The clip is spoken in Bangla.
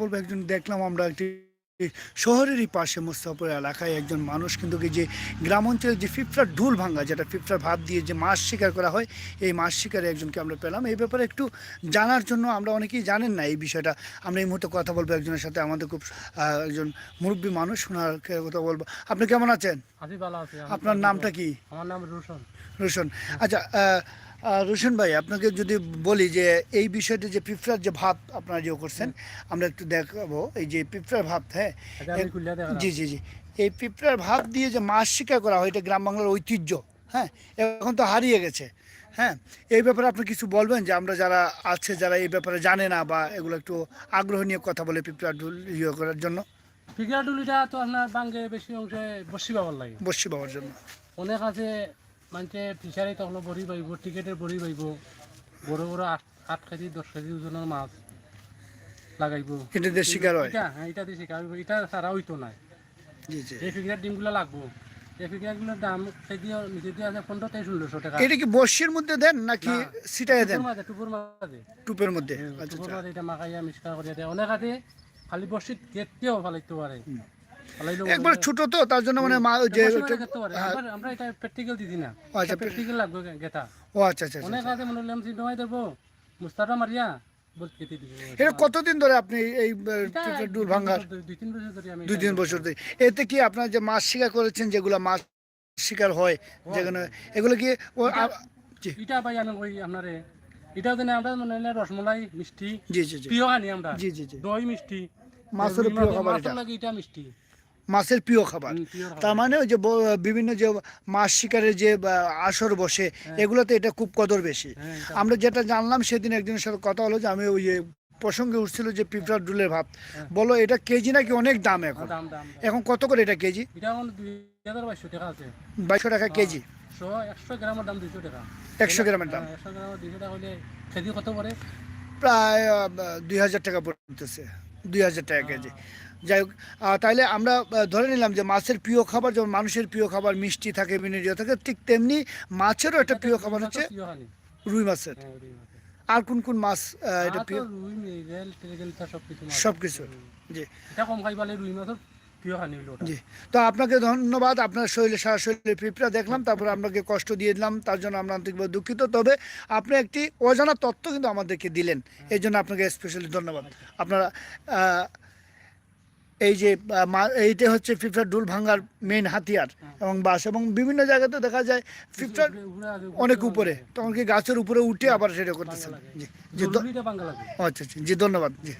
বলব একজন দেখলাম আমরা একটি শহরেরই পাশে মুস্তাফপুর এলাকায় একজন মানুষ কিন্তু যে গ্রাম অঞ্চলে যে ফিফটার ঢুল ভাঙা যেটা ফিফটার ভাত দিয়ে যে মাছ শিকার করা হয় এই মাছ শিকারে একজনকে আমরা পেলাম। এই ব্যাপারে একটু জানার জন্য আমরা অনেকেই জানেন না এই বিষয়টা। আমরা এই মুহূর্তে কথা বলব একজনের সাথে আমাদের খুব একজন মুরব্বী মানুষ ওনার কথা বলব। আপনি কেমন আছেন? আপনার নামটা কি? আমার নাম রোশন। রোশন। আচ্ছা রোশন ভাই আপনাকে যদি বলি যে এই বিষয়টি যে পিঁপড়ার যে ভাব আপনারা যে করছেন আমরা একটু দেখাবো। এই যে পিঁপড়ার ভাব হ্যাঁ? দেখালাম। জি জি জি। এই পিঁপড়ার ভাব দিয়ে যে মাছ শিকার করা হয় এটা গ্রাম বাংলার ঐতিহ্য হ্যাঁ? এখন তো হারিয়ে গেছে হ্যাঁ? এই ব্যাপারে আপনি কিছু বলবেন যে আমরা যারা আছে যারা এই ব্যাপারে জানে না বা এগুলো একটু আগ্রহ নিয়ে কথা বলে পিঁপড়া ডুল ইয়ে করার জন্য? ফিগার ডুলিটা তো আপনার বাঙ্গে বেশি অংশে বসি পাবার লাগে। বসি বাবার জন্য। অনেক আছে মানুষে ফিশারি তখন বড়ি পাইব টিকেটের বড়ি পাইব বড় বড় আট আট কেজি দশ কেজি ওজনের মাছ লাগাইব। এটা দিয়ে শিকার হয়? হ্যাঁ এটা দিয়ে শিকার। এটা ছাড়া হইতো জি এই ফিগার ডিমগুলো লাগবো। এই ফিগারগুলোর দাম কেজি নিচে দিয়ে আছে পনেরো থেকে ষোলোশো টাকা। এটা কি বসির মধ্যে দেন নাকি না। সিটাই দেন? টুপুর মাঝে টুপুর মধ্যে। টুপুর মাঝে এটা মাখাইয়া মিষ্কা করিয়া দেয়। অনেক আছে খালি বসিত গেটকেও ফালাইতে পারে একবার ছোট তো তার জন্য মানে মা যে পারে। আমরা- এটা প্র্যাকটিক্যাল দিছি না। আচ্ছা, প্র্যাকটিক্যাল লাগবে গেটা। ও আচ্ছা আচ্ছা আচ্ছা। অনেক আছে মনে হলাম সিদ্ধমাই দেবো মুস্তাটা মারিয়া এটা কতদিন ধরে আপনি এই ডুল ভাঙ্গার? দুই- তিন বছর ধরে এতে কি আপনার যে মাছ শিকার করেছেন যেগুলো মাছ শিকার হয় যেখানে এগুলো কি এটা ভাই আমি কই আপনারে এটা যেন আমরা মনে রসমলাই মিষ্টি জি জি জি। প্রিয় আমরা। জি জি জি। দই মিষ্টি মাছের প্রিয় খাবার এটা। লাগে এটা মিষ্টি। মাছের প্রিয় খাবার। তার মানে ওই যে বিভিন্ন যে মাছ শিকারের যে আসর বসে এগুলোতে এটা খুব কদর বেশি। হ্যাঁ, আমরা যেটা জানলাম সেদিন একজনের সাথে কথা হলো যে আমি ওই প্রসঙ্গে উঠছিল যে পিঁপড়ার ডুলের ভাত। বলো এটা কেজি নাকি অনেক দাম এখন? এখন কত করে এটা কেজি? বাইশশো টাকা কেজি। একশো গ্রামের দাম দুইশো টাকা। একশো গ্রামের দাম? হ্যাঁ, একশো গ্রামের দুইশো টাকা হলে কেজি কত পড়ে? প্রায় দুই হাজার টাকা পড়তেছে। দুই হাজার টাকা কেজি। যাই হোক তাহলে তাইলে আমরা ধরে নিলাম যে মাছের প্রিয় খাবার যেমন মানুষের প্রিয় খাবার মিষ্টি থাকে ইয়ে থাকে ঠিক তেমনি মাছেরও একটা প্রিয় খাবার হচ্ছে রুই মাছের। হ্যাঁ, রুই মাছের। আর কোন কোন মাছ এটা প্রিয়? রুই মৃগেল টেগেল তা সব কিছু মাছ। সব কিছু জি। এটা কম খাইবালে রুই মাছের জি। তো আপনাকে ধন্যবাদ আপনার শরীরে সারা শরীরে পিঁপড়া দেখলাম তারপর আপনাকে কষ্ট দিয়ে দিলাম তার জন্য আমরা আন্তরিকভাবে দুঃখিত। তবে আপনি একটি অজানা তথ্য কিন্তু আমাদেরকে দিলেন এই জন্য আপনাকে স্পেশালি ধন্যবাদ। আপনারা এই যে এইটা হচ্ছে ফিফটার ডুল ভাঙ্গার মেন হাতিয়ার এবং বাস এবং বিভিন্ন জায়গাতে দেখা যায় ফিফটার অনেক উপরে তখন কি গাছের উপরে উঠে আবার সেটা করতেছেন। জি জি আচ্ছা আচ্ছা জি ধন্যবাদ। জি